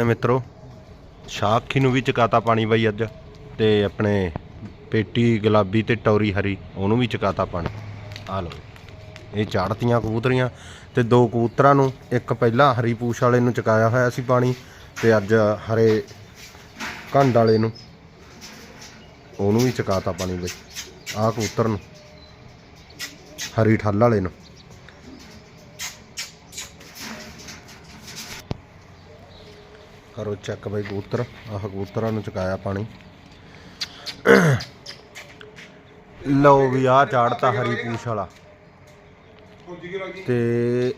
ਨੇ ਮਿੱਤਰੋ ਸ਼ਾਖੀ ਨੂੰ ਵੀ ਚਕਾਤਾ ਪਾਣੀ ਬਾਈ ਅੱਜ ਤੇ ਆਪਣੇ ਪੇਟੀ, ਗੁਲਾਬੀ ਤੇ ਟੌਰੀ ਹਰੀ, ਉਹਨੂੰ ਵੀ ਚਕਾਤਾ ਪਾਣੀ। ਆ ਲਓ ਇਹ ਚਾੜਤੀਆਂ ਕਬੂਤਰੀਆਂ ਤੇ ਦੋ ਕਬੂਤਰਾਂ ਨੂੰ, ਇੱਕ ਪਹਿਲਾਂ ਹਰੀ ਪੂਛ ਵਾਲੇ ਨੂੰ ਚਕਾਇਆ ਹੋਇਆ ਸੀ ਪਾਣੀ ਤੇ ਅੱਜ ਹਰੇ ਕੰਡ ਵਾਲੇ ਨੂੰ, ਉਹਨੂੰ ਵੀ ਚਕਾਤਾ ਪਾਣੀ ਬਈ, ਆਹ ਕਬੂਤਰ ਨੂੰ, ਹਰੀ ਠੱਲ ਵਾਲੇ ਨੂੰ। ਕਰੋ ਚੈੱਕ ਬਈ ਕਬੂਤਰ। ਆਹ ਕਬੂਤਰਾਂ ਨੂੰ ਚਕਾਇਆ ਪਾਣੀ। ਲਓ ਵੀ ਆ ਚਾੜਤਾ ਹਰੀ ਪੂਛ ਵਾਲਾ। ਤੇ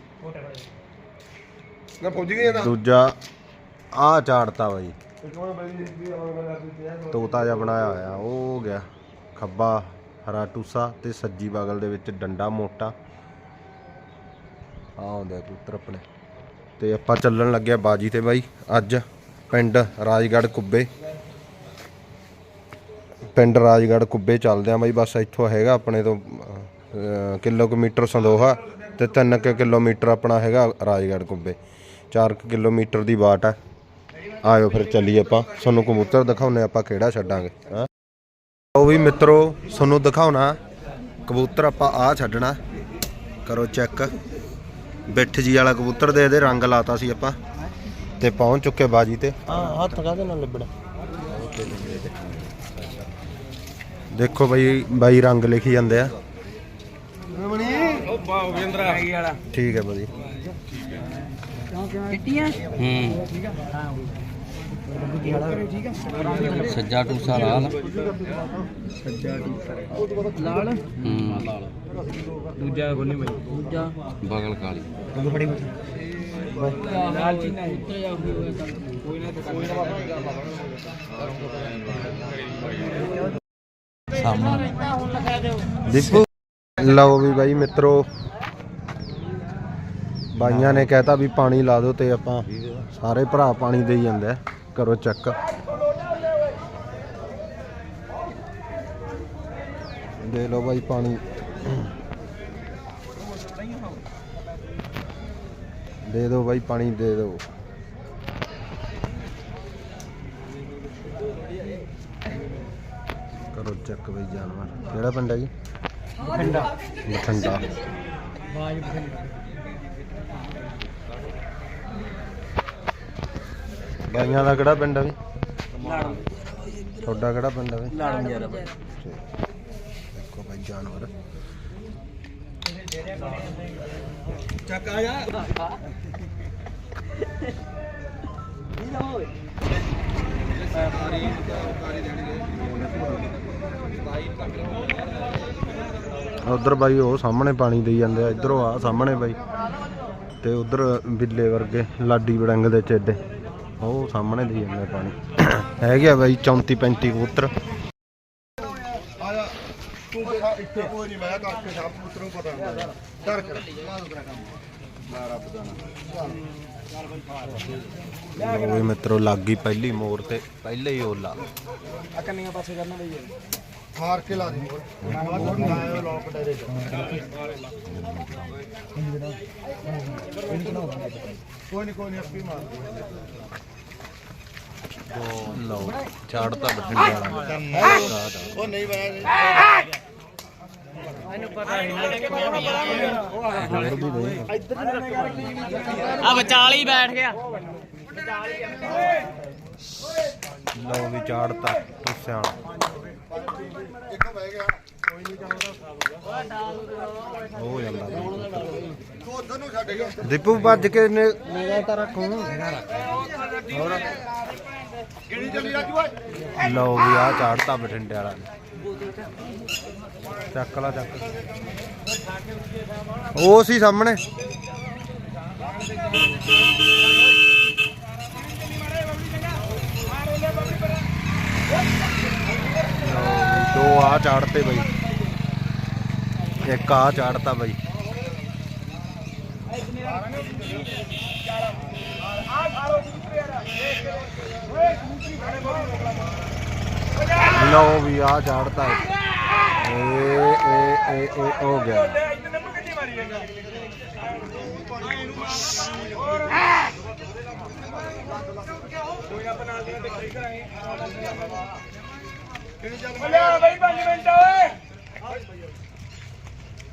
ਨਾ ਪੁੱਜ ਗਏ ਤਾਂ। ਦੂਜਾ ਆ ਚਾੜਤਾ ਬਾਈ। ਤੋਤਾ ਜਿਹਾ ਬਣਾਇਆ ਹੋਇਆ ਉਹ ਹੋ ਗਿਆ। ਖੱਬਾ ਹਰਾ ਟੂਸਾ ਤੇ ਸੱਜੀ ਬਗਲ ਦੇ ਵਿੱਚ ਡੰਡਾ ਮੋਟਾ। ਆ ਆਉਂਦੇ ਕਬੂਤਰ ਆਪਣੇ। ਤੇ ਆਪਾਂ ਚੱਲਣ ਲੱਗਿਆ ਬਾਜੀ ਤੇ ਬਾਈ ਅੱਜ। ਪਿੰਡ ਰਾਜਗੜ੍ਹ ਕੁੱਬੇ। ਪਿੰਡ ਰਾਜਗੜ੍ਹ ਕੁੱਬੇ ਚੱਲਦੇ ਆ ਬਾਈ ਬਸ ਇੱਥੋਂ ਹੈਗਾ ਆਪਣੇ ਤੋਂ ਅਹ, ਕਿਲੋਮੀਟਰ ਸੰਦੋਹਾ ਤੇ 3 ਕਿਲੋਮੀਟਰ ਆਪਣਾ ਹੈਗਾ ਰਾਜਗੜ੍ਹ ਕੁੱਬੇ। 4 ਕਿਲੋਮੀਟਰ ਦੀ ਬਾਟ ਹੈ ਆਇਓ ਫਿਰ ਚੱਲੀਏ ਆਪਾਂ। ਤੁਹਾਨੂੰ ਕਬੂਤਰ ਦਿਖਾਉਨੇ ਆਪਾਂ ਕਿਹੜਾ ਛੱਡਾਂਗੇ ਹਾਂ। ਉਹ ਵੀ ਮਿੱਤਰੋ ਤੁਹਾਨੂੰ ਦਿਖਾਉਣਾ ਕਬੂਤਰ ਆਪਾਂ ਆ ਛੱਡਣਾ। ਕਰੋ ਚੈੱਕ। ਬਿੱਠ ਜੀ ਵਾਲਾ ਕਬੂਤਰ ਦੇ ਇਹਦੇ ਰੰਗ ਲਾਤਾ ਸੀ ਆਪਾਂ। ਤੇ ਪਹੁੰਚ ਚੁੱਕੇ ਬਾਜੀ ਤੇ। ਹਾਂ ਹੱਥ ਕਾਹਦੇ ਨਾਲ ਲਿਬੜਾ ਦੇਖੋ ਬਈ ਬਾਈ ਰੰਗ ਲਿਖੀ ਜਾਂਦੇ ਆ। ਠੀਕ ਹੈ ਬਾਜੀ। ਚਿੱਟੀਆਂ? ਹੂੰ। ਸੱਜਾ ਟੂਸਾ ਲਾਲ। ਲਾਲ? ਹੂੰ। ਦੂਜਾ ਕੋਨੀ ਬਈ। ਦੂਜਾ ਬਗਲ ਕਾਲੀ ਦੀਪੂ ਲਓ ਵੀ ਬਾਈ ਮਿੱਤਰੋ। ਬਾਈਆਂ ਨੇ ਕਹਿਤਾ ਵੀ ਪਾਣੀ ਲਾ ਦਿਓ ਤੇ ਆਪਾਂ ਸਾਰੇ ਭਰਾ ਪਾਣੀ ਦੇਈ ਜਾਂਦੇ ਕਰੋ ਚੱਕ ਦੇ ਲਓ ਬਾਈ ਪਾਣੀ। ਦੇ ਦਿਓ ਬਾਈ ਪਾਣੀ ਦੇ ਦਿਓ। ਕਰੋ ਚੱਕ ਬਈ ਜਾਨਵਰ। ਕਿਹੜਾ ਪਿੰਡ ਹੈ ਜੀ? ਠੰਡਾ ਬਠਿੰਡਾ। ਬਾਜ ਬਾਈਆਂ ਦਾ ਕਿਹੜਾ ਪਿੰਡ ਹੈ ਵੀ ਤੁਹਾਡਾ ਕਿਹੜਾ ਪਿੰਡ ਹੈ ਵੀ ਲੜ ਮਜਾਰਾ ਬਾਈ। ਦੇਖੋ ਬਾਈ ਜਾਨਵਰ। ਚੱਕ ਆ ਜਾ। ਉਧਰ ਬਾਈ ਉਹ ਸਾਹਮਣੇ ਪਾਣੀ ਦੇਈ ਜਾਂਦੇ ਆ, ਇਧਰੋਂ ਆ ਸਾਹਮਣੇ ਬਾਈ। ਤੇ ਉਧਰ ਬਿੱਲੇ ਵਰਗੇ ਲਾਡੀ ਬੜੰਗ ਦੇ ਚੇਡੇ, ਉਹ ਸਾਹਮਣੇ ਦੇਈ ਜਾਂਦੇ ਆ ਪਾਣੀ। ਹੈਗੇ ਆ ਬਾਈ 34 35 ਕਬੂਤਰ। ਇੱਥੇ। ਕੋਈ ਨਹੀਂ ਮੈਂ ਕਰਕੇ ਸਭ ਪੁੱਤਰੋਂ ਪਤਾ ਹੁੰਦਾ ਡਰ ਕਰ ਮੈਂ ਰੱਬ ਦਾ ਉਹ ਮਿੱਤਰੋ ਲੱਗ ਗਈ ਪਹਿਲੀ ਮੋਰ ਤੇ ਪਹਿਲੇ ਹੀ ਓਲਾ। ਆ ਕੰਨੀਆਂ ਪਾਸੇ ਕਰਨਾ ਬਈ ਹਾਰ ਕੇ ਲਾ ਦੇ ਮੋਰ ਨਾ ਆਇਓ ਲੋਕ ਡਰੇ ਕੋਈ ਨਹੀਂ ਕੋਈ ਨਹੀਂ ਆਪੀ ਮਾਰ ਲਓ ਚਾੜਤਾ ਬਠਿੰਡੇ ਵਾਲਾ ਉਹ ਨਹੀਂ ਬਾਇਆ ਆ ਵਿਚਾਲ ਹੀ ਬੈਠ ਗਿਆ ਲਓ ਵੀ ਚਾੜਤਾ ਗੁੱਸਿਆਂ ਵਾਲਾ ਇੱਕ ਬਹਿ ਗਿਆ। ਹੋ ਜਾਂਦਾ ਬਾਈ। ਤੂੰ ਉਧਰ ਨੂੰ ਛੱਡ ਗਿਆ ਦੀਪੂ ਵੱਜ ਕੇ ਨੇ ਨਿਗਾਹ ਤਾਂ ਰੱਖੋ ਕਿਹੜੀ ਚੱਲੀ ਰਾਜੂ ਓਏ? ਲਓ ਵੀ ਆ ਚਾੜਤਾ ਬਠਿੰਡੇ ਵਾਲਾ। ਨੇ ਚੱਕ ਲਾ, ਚੱਕ। ਉਹ ਸੀ ਸਾਹਮਣੇ। ਦੋ ਆ ਚਾੜਤੇ ਬਈ। ਇੱਕ ਆ ਚਾੜਤਾ ਬਈ। ਲਓ ਵੀ ਆ ਚਾੜਤਾ ਏ ਏ ਏ ਏ, ਹੋ ਗਿਆ। ਲਿਆ ਬਈ 5 ਮਿੰਟ, ਓਏ।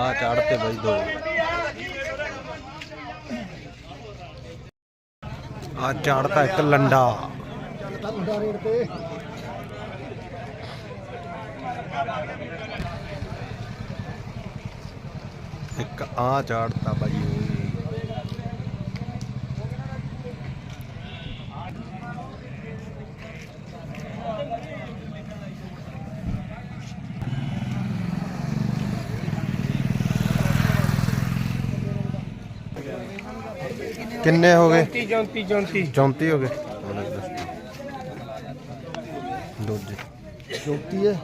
ਆ ਚਾੜਤੇ ਬਾਈ ਦੋ। ਆ ਚਾੜਤਾ ਇੱਕ ਲੰਡਾ। ਇੱਕ ਆ ਚਾੜਤਾ ਬਾਈ ਓਏ ਕਿੰਨੇ ਹੋ ਗਏ? 34 34 34 ਹੋ ਗਏ। ਦੂਜੇ। ਜੋਤੀ ਹੈ?